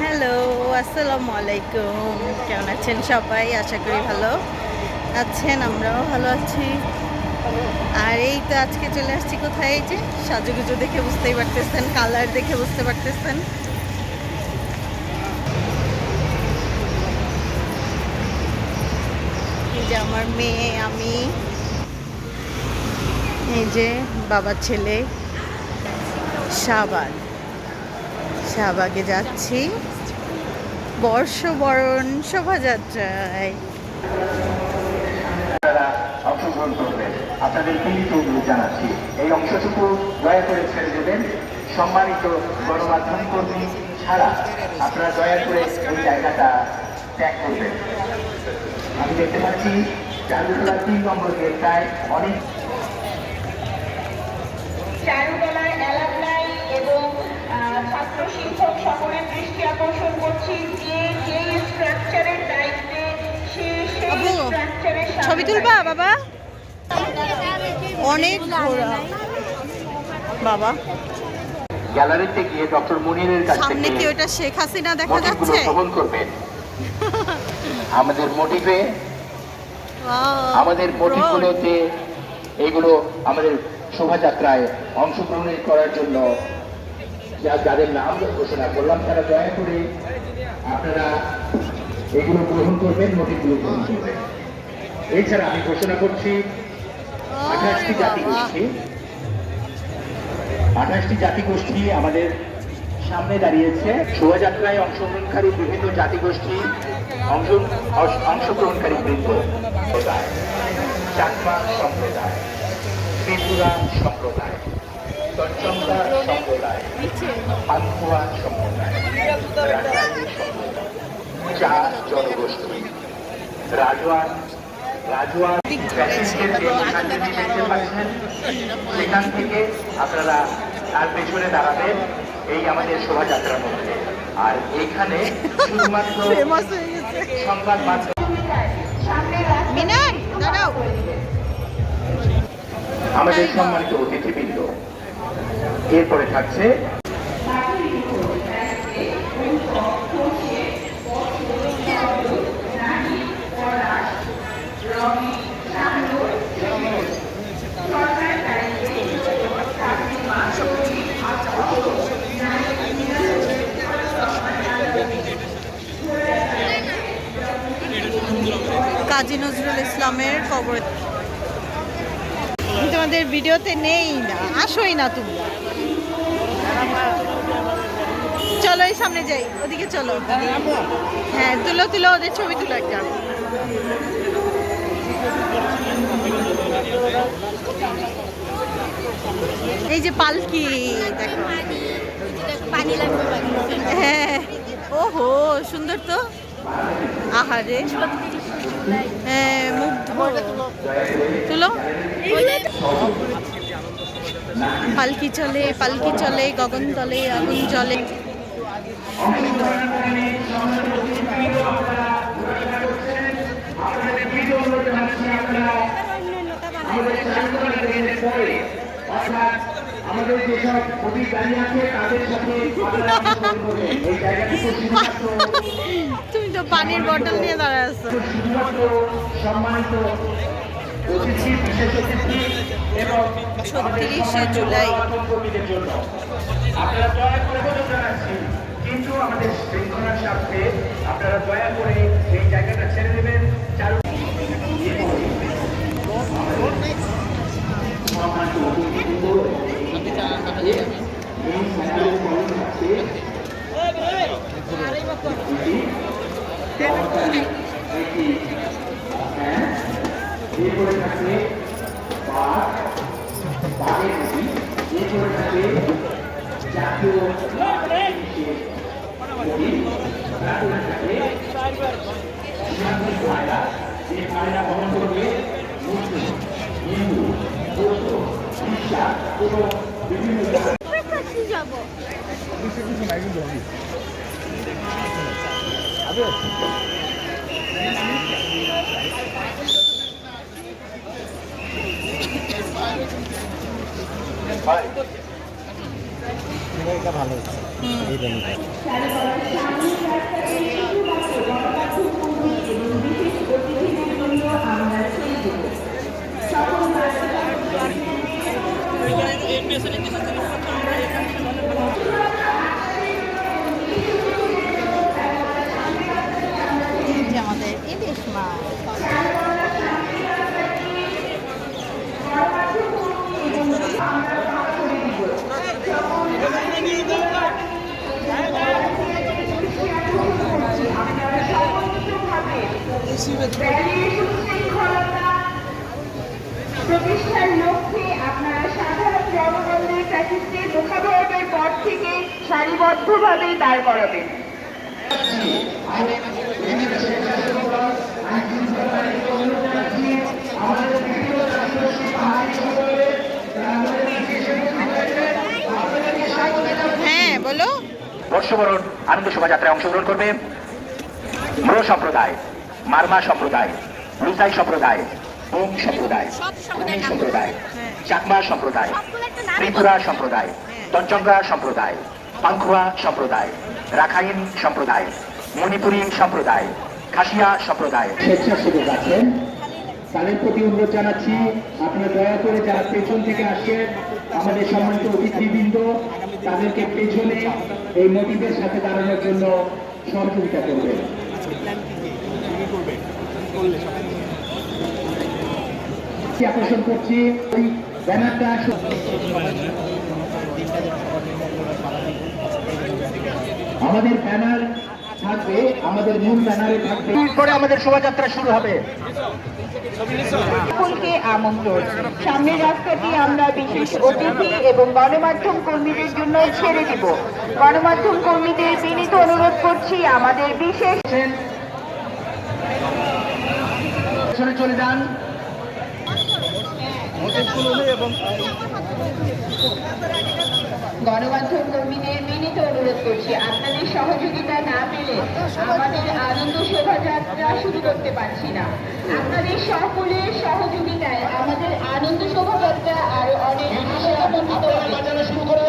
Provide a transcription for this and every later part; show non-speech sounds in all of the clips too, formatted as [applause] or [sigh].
Hello, আসসালামু আলাইকুম। কেমন আছেন সবাই? আশা করি ভালো আছেন, আমরাও ভালো আছি। আর এই তো আজকে চলে আসছি কোথায়? এই যে সাজুগুজু দেখে বুঝতেই পারতেছেন, কালার দেখে বুঝতে পারতেছেন। যে আমার মেয়ে, আমি। এই যে বাবার ছেলে শাহবাগ শাহবাগে যাচ্ছি। বর্ষবরণ শোভাযাত্রায়। অংশগ্রহণ করবেন। আপনাদের জানাচ্ছি। এই অংশটুকু দয়া সম্মানিত আপনারা দয়া ওই জায়গাটা ত্যাগ আমি দেখতে পাচ্ছি অনেক আকর্ষণ করছি যে যে স্ট্রাকচারের দায়িত্বে সে সেই স্ট্রাকচারের ছবি তুলবা বাবা? অনেক ঘোরা। বাবা? গ্যালারিতে গিয়ে ডক্টর মুনিরের কাছ সামনে কি ওটা শেখ হাসিনা দেখা যাচ্ছে? গ্রহণ করবেন। আমাদের মোটিভে আমাদের মোটিভগুলোতে এগুলো আমাদের শোভাযাত্রায় অংশগ্রহণ করার জন্য যা- যাদের নাম ঘোষণা করলাম, তারা দয়া করে আপনারা এগুলো গ্রহণ করবেন মোটিভগুলো গ্রহণ করবেন। এছাড়া আমি ঘোষণা করছি, আঠাশটি জাতি গোষ্ঠী, আঠাশটি জাতিগোষ্ঠী আমাদের সামনে দাঁড়িয়েছে। শোভাযাত্রায় অংশগ্রহণকারী বিভিন্ন জাতিগোষ্ঠী অংশ অংশ- অংশগ্রহণকারী বৃন্দ সম্প্রদায়, চাকমা সম্প্রদায়, ত্রিপুরা সম্প্রদায় তঞ্চঙ্গা সম্প্রদায়। রাজধানী জনগোষ্ঠী রাজওয়ান রাজওয়ান সেখান থেকে আপনারা তার পেছনে দাঁড়াবেন এই আমাদের শোভাযাত্রার মধ্যে আর এইখানে শুধুমাত্র সংবাদ মাধ্যম আমাদের সম্মানিত অতিথিবৃন্দ এরপরে থাকছে কাজী নজরুল ইসলামের কবর। তোমাদের ভিডিওতে নেই না, আসোই না তুমি চলো, এই সামনে যাই, ওদিকে চলো। হ্যাঁ তুলো তুলো, ওদের ছবি তুলো একটা। এই যে পালকি, দেখো। হ্যাঁ ওহো, সুন্দর তো। আহারে। মুগ্ধ। তুলো? পালকি চলে পালকি চলে গগন তলে আগুন চলে অর্থাৎ আমাদের যেসব অধিকারী আছে তাদের সাথে। এই জায়গাটুকু শুধুমাত্র তুমি তো পানির বটল নিয়ে দাঁড়ায় আছো। শুধুমাত্র সম্মানিত অতিথি বিশেষ অতিথি এবং ছত্রিশে জুলাই। আপনারা দয়া করে কিন্তু আমাদের শৃঙ্খলার স্বার্থে আপনারা দয়া করে এই জায়গাটা ছেড়ে দেবেন চালু সম্মানিত অতিথিবৃন্দ, এই স্যারের পরে থাকছে একটি হ্যাঁ এরপরে থাকবে বাঘ বাঘের নদী এরপরে থাকবে জাতীয় বিশেষ নদী তারপরে থাকবে ইসলামিক পায়রা যে পায়রা বহন করবে মুসলিম হিন্দু বৌদ্ধ খ্রিস্টান কোনো বিভিন্ন ভাই এটা ভালো এই ভেন্যুটা এই যে আমাদের ইলিশ মাছ প্রতিষ্ঠার লক্ষ্যে আপনারা সাধারণ জনগণের কাছে মুখাভারতের পর থেকে সারিবদ্ধভাবে দাঁড় করাবেন। হ্যাঁ বলো। বর্ষবরণ আনন্দ শোভাযাত্রায় অংশগ্রহণ করবে সম্প্রদায়। মারমা সম্প্রদায় লুসাই সম্প্রদায় ওম সম্প্রদায় কুমি সম্প্রদায় চাকমা সম্প্রদায় ত্রিপুরা সম্প্রদায়। তঞ্চঙ্গা সম্প্রদায় পাংখুয়া সম্প্রদায় রাখাইন সম্প্রদায় মণিপুরী সম্প্রদায় খাসিয়া সম্প্রদায়। স্বেচ্ছাসেবক আছেন। তাদের প্রতি অনুরোধ জানাচ্ছি আপনারা দয়া করে যারা পেছন থেকে আসছেন আমাদের সম্মানিত অতিথিবৃন্দ তাদেরকে পেছনে এই মোটিভের সাথে দাঁড়ানোর জন্য সহযোগিতা করবেন। আকর্ষণ করছি? ওই ব্যানারটা আমাদের ব্যানার থাকবে আমাদের মূল ব্যানারে থাকবে। পরে আমাদের শোভাযাত্রা শুরু হবে। সকলকে আমন্ত্রণ। সামনের রাস্তাটি আমরা বিশেষ অতিথি এবং গণমাধ্যম কর্মীদের জন্য ছেড়ে দিব। গণমাধ্যম কর্মীদের বিনীত অনুরোধ করছি আমাদের বিশেষ পেছনে চলে যান। গণমাধ্যম কর্মীদের বিনীত অনুরোধ করছি আপনাদের সহযোগিতা না পেলে আমাদের আনন্দ শোভাযাত্রা শুরু করতে পারছি না। আপনাদের সকলের সহযোগিতায় আমাদের আনন্দ শোভাযাত্রা আরও অনেক। শুরু করে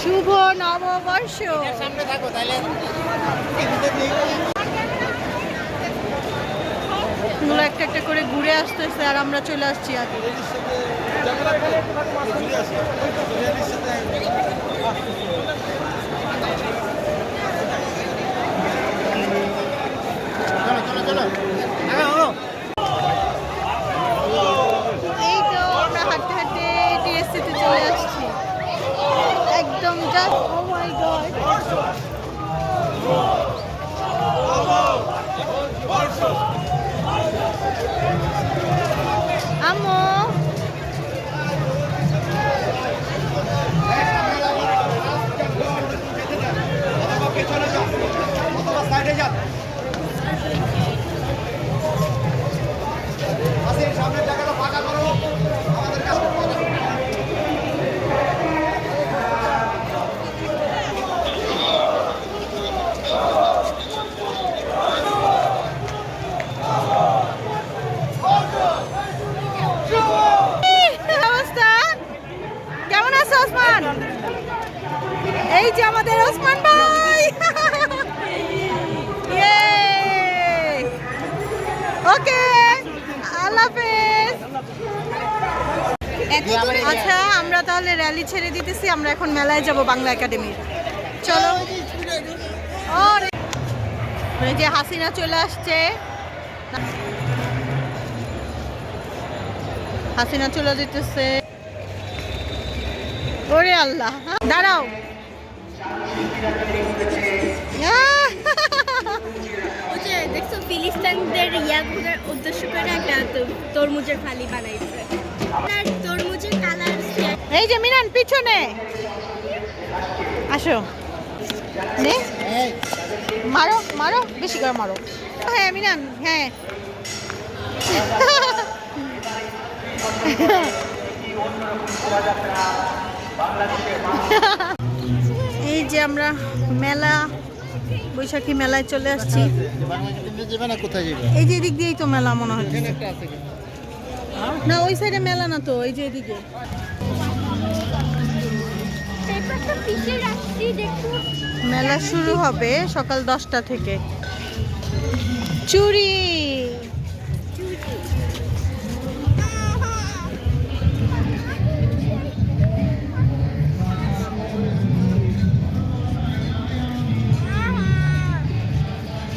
শুভ নববর্ষ। ওগুলো একটা একটা করে ঘুরে আসতেছে আর আমরা চলে আসছি আগে। এই that? Oh my god. Marshall! Marshall! Rally ছেড়ে দিতেছি, আমরা এখন মেলায় যাব বাংলা একাডেমির। চলো। যে হাসিনা চলে আসছে। হাসিনা চলে যেতেছে। ওরে আল্লাহ। দাঁড়াও। দেখছ, ফিলিস্তিনদের ইয়াগুলোর উদ্দেশ্য করে একটা তরমুজের ফালি বানাইছে। কালার এই যে মিনান পিছনে। আসো। মারো মারো, বেশি করে মারো। হ্যাঁ মিনান হ্যাঁ। এই যে আমরা মেলা, বৈশাখী মেলায় চলে আসছি। এই যে এদিক দিয়েই তো মেলা মনে হচ্ছে। না, ওই সাইডে মেলা না তো, এই যে এদিকে। মেলা শুরু হবে সকাল দশটা থেকে। চুরি!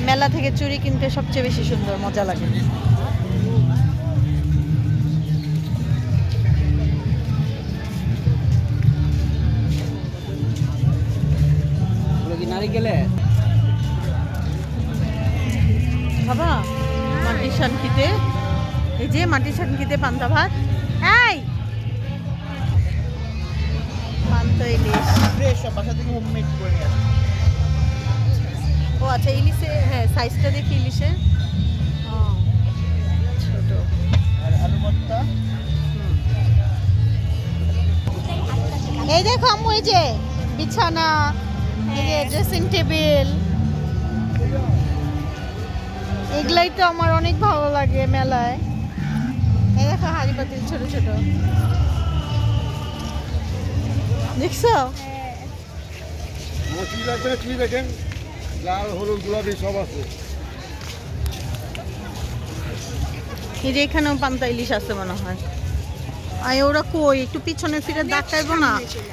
মেলা থেকে চুরি কিনতে সবচেয়ে বেশি সুন্দর, মজা লাগে। নারিকেলে বাবা মাটির শানকিতে এই যে মাটির শানকিতে পান্তা ভাত। এই! পান্তা ইলিশ। বাসা থেকে হোমমেড করে ও আচ্ছা ইলিশে হ্যাঁ সাইজটা দেখি ইলিশের ও, ছোট। এই দেখো আম্মু এই যে বিছানা। ড্রেসিং টেবিল এগুলাই তো আমার অনেক ভালো লাগে মেলায়। এই দেখো হাড়ি পাতিল ছোট ছোট। দেখছ? দেখেন? লাল হলুদ গোলাপি সব আছে। এই যে এখানেও পান্তা ইলিশ আছে মনে হয়। আয় ওরা কই? একটু পিছনে ফিরে দেখাইবো না।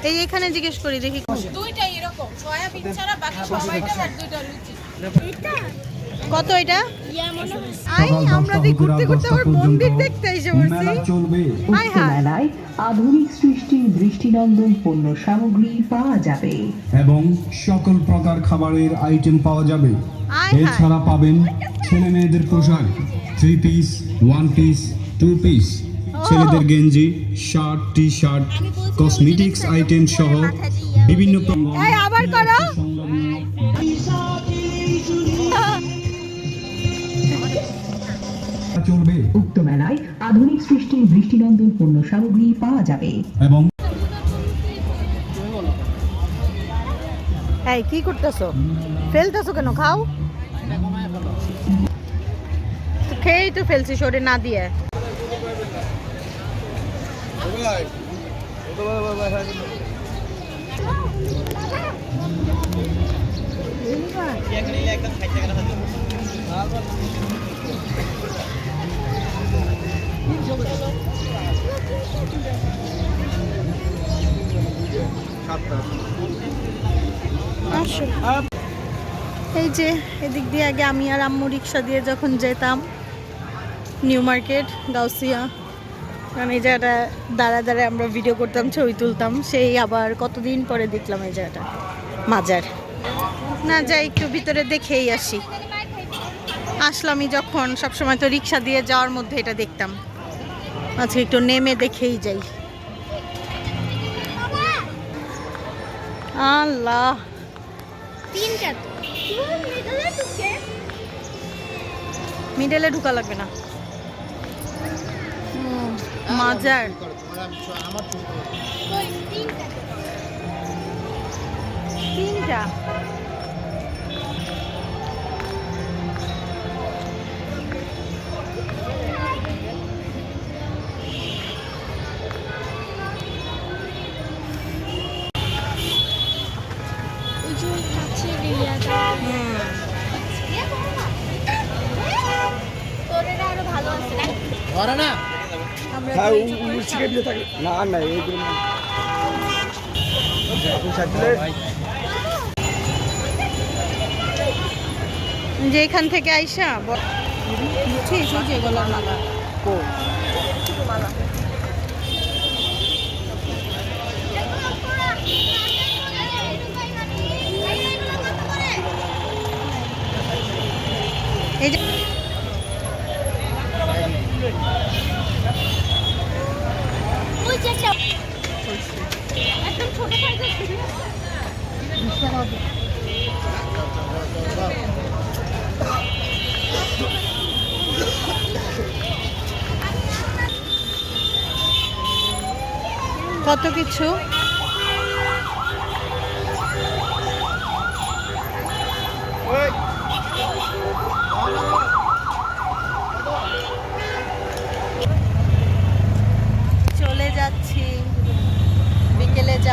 এই এখানে জিজ্ঞেস করি দেখি এটা? কত এটা? ইয়া মনে হয় আই আমরা যে ঘুরতে ঘুরতে আবার মন্দির দেখতে এসে পড়ছি। হাই মেলায় আধুনিক সৃষ্টির দৃষ্টিনন্দন পণ্য সামগ্রী পাওয়া যাবে। এবং সকল প্রকার খাবারের আইটেম পাওয়া যাবে। এছাড়া পাবেন ছেলে মেয়েদের পোশাক। Three piece one piece two piece ছেলেদের গেঞ্জি shirt T shirt cosmetics item সহ বিভিন্ন আবার করো। [laughs] চলবে। উক্ত মেলায় আধুনিক সৃষ্টির দৃষ্টিনন্দন পণ্য সামগ্রী পাওয়া যাবে। এবং এই কি করতেছো? ফেলতেছো কেন? খাও। তো খেয়েই তো ফেলছি শরীর না দিয়ে। এই যে, এদিক দিয়ে আগে আমি আর আম্মু রিক্সা দিয়ে যখন যেতাম, নিউ মার্কেট, গাউসিয়া। কারণ এই জায়গাটা দাঁড়া দাঁড়ায় আমরা ভিডিও করতাম ছবি তুলতাম। সেই আবার কতদিন পরে দেখলাম এই জায়গাটা। মাজার। না যাই একটু ভিতরে দেখেই আসি। আসলামই যখন সবসময় তো রিক্সা দিয়ে যাওয়ার মধ্যে এটা দেখতাম। আজকে একটু নেমে দেখেই যাই। আল্লাহ। মিডলে ঢুকে লাগবে না। মাজার। তিনটা। থাকে। না না এইগুলো চাইলে যে এখান থেকে আইসা গলার মালা। এই যে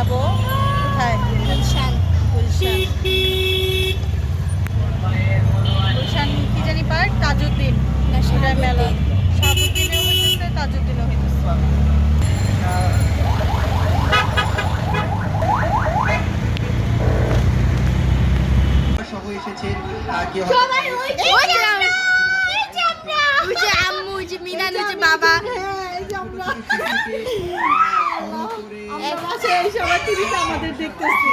যাব? কোথায়? গুলশান। গুলশান। গুলশান কি জানি পার্ক? তাজউদ্দিন। না, সেটা মেলা। শাহাবুদ্দিনেও হইতেছে তাজউদ্দিনেও হইতেছে। সবাই ওই যে আম্মু যে মিনান ওই আমাদের দেখতেছি।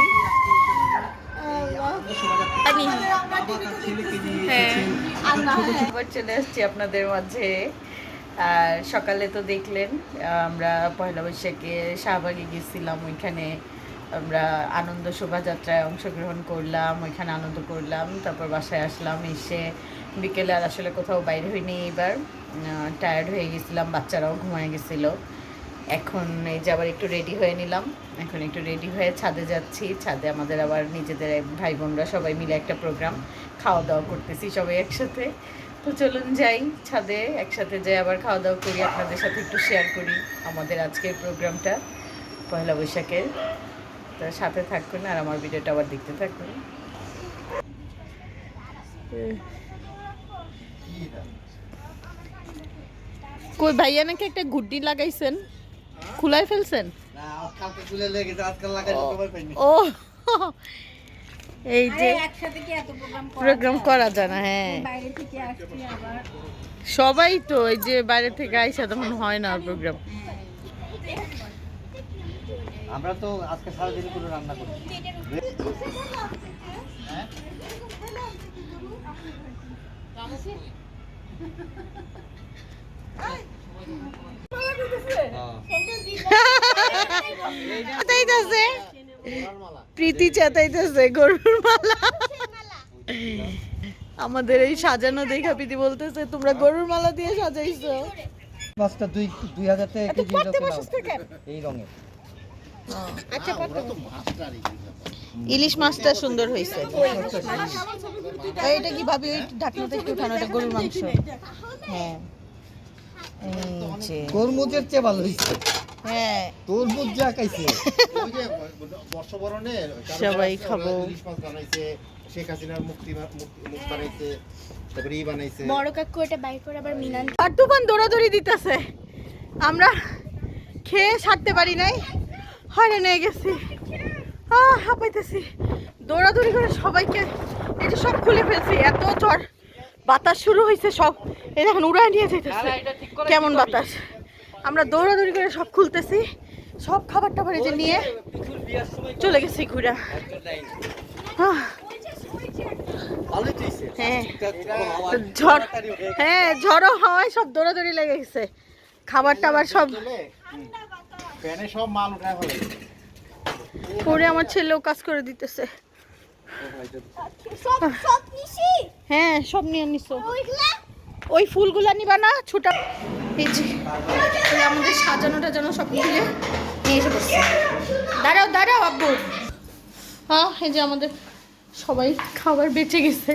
চলে আসছি আপনাদের মাঝে। আর সকালে তো দেখলেন, আমরা পয়লা বৈশাখে শাহবাগে গেছিলাম, ওইখানে আমরা আনন্দ শোভাযাত্রায় অংশগ্রহণ করলাম, ওইখানে আনন্দ করলাম, তারপর বাসায় আসলাম, এসে বিকেলে আর আসলে কোথাও বাইরে হয়নি এবার টায়ার্ড হয়ে গেছিলাম, বাচ্চারাও ঘুমায় গেছিল। এখন এই যে আবার একটু রেডি হয়ে নিলাম। এখন একটু রেডি হয়ে ছাদে যাচ্ছি। ছাদে আমাদের আবার নিজেদের ভাই বোনরা সবাই মিলে একটা প্রোগ্রাম খাওয়া দাওয়া করতেছি সবাই একসাথে। তো চলুন যাই ছাদে, একসাথে যাই আবার খাওয়া দাওয়া করি, আপনাদের সাথে একটু শেয়ার করি আমাদের আজকের প্রোগ্রামটা পয়লা বৈশাখের। তো সাথে থাকুন আর আমার ভিডিওটা আবার দেখতে থাকুন। কই, ভাইয়া নাকি একটা গুড্ডি লাগাইছেন? খুলাই ফেলছেন? ও। এই যে একসাথে কি এত প্রোগ্রাম প্রোগ্রাম করা যায় না হ্যাঁ। বাইরে থেকে আসছি আবার। সবাই তো এই যে বাইরে থেকে আইসা তখন হয় না প্রোগ্রাম আমরা তো আজকে সারাদিন করে রান্না করি চাতাইতেছে। প্রীতি চাতাইতেছে গরুর মালা। আমাদের এই সাজানো দেখা পিদি বলতেছে তোমরা গরুর মালা দিয়ে সাজাইছো। দুই দুই হাজার টাকা কেজি? এই রঙের। আচ্ছা ইলিশ মাছটা সুন্দর হয়েছে। এটা কি ভাবি ওই ঢাকনাতে একটু উঠানো এটা গরুর মাংস। হ্যাঁ। তরমুজের চেয়ে ভালো হয়েছে। হ্যাঁ। তরমুজ যা খাইছে। বর্ষবরণের সবাই খাব। শেখ হাসিনার মুক্তি মুখ বানাইছে তারপরে ই বানাইছে। বড় কাকু এটা বাইর করে আবার মিনান আর তুফান দৌড়াদৌড়ি দিতেছে। আমরা খেয়ে সারতে পারি নাই। হয়রান হয়ে গেছি। আহ হাঁপাইতেছি। দৌড়াদৌড়ি করে সবাইকে এই যে সব খুলে ফেলছি। এত ঝড় বাতাস শুরু হয়েছে সব। এই দেখেন উড়ায় নিয়ে যেতেছে কেমন বাতাস? আমরা দৌড়াদৌড়ি করে সব খুলতেছি। সব খাবার টাবার এই যে নিয়ে চলে গেছি ঘুরা। হ্যাঁ। ঝড় হ্যাঁ ঝড়ো হাওয়ায় সব দৌড়াদৌড়ি লেগে গেছে। খাবার টাবার সব প্যানে সব মাল উঠায় ফেলে। পরে আমার ছেলেও কাজ করে দিতেছে। হ্যাঁ সব নিয়ে নিছো। ওই ফুলগুলা নিবা না ছোটা। এই যে আমাদের সাজানোটা যেন সব নিয়ে নিয়ে এসে বসছে। দাঁড়াও দাঁড়াও আব্বু। হ্যাঁ এই যে আমাদের সবাই খাবার বেঁচে গেছে।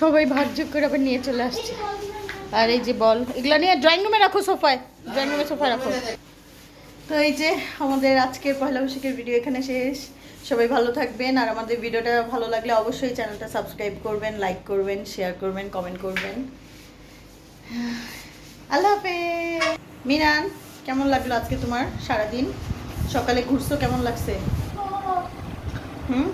সবাই ভাগ্য করে আবার নিয়ে চলে আসছে। আর এই যে বল এগুলা নিয়ে ড্রয়িং রুমে রাখো সোফায়। ড্রয়িং রুমে সোফায় রাখো। তো এই যে আমাদের আজকের পয়লা বৈশাখের ভিডিও এখানে শেষ। সবাই ভালো থাকবেন, আর আমাদের ভিডিওটা ভালো লাগলে অবশ্যই চ্যানেলটা সাবস্ক্রাইব করবেন লাইক করবেন শেয়ার করবেন কমেন্ট করবেন। আল্লাহ হাফেজ। মিনান, কেমন লাগল আজকে তোমার সারাদিন? সকালে ঘুরছো, কেমন লাগছে? হুম?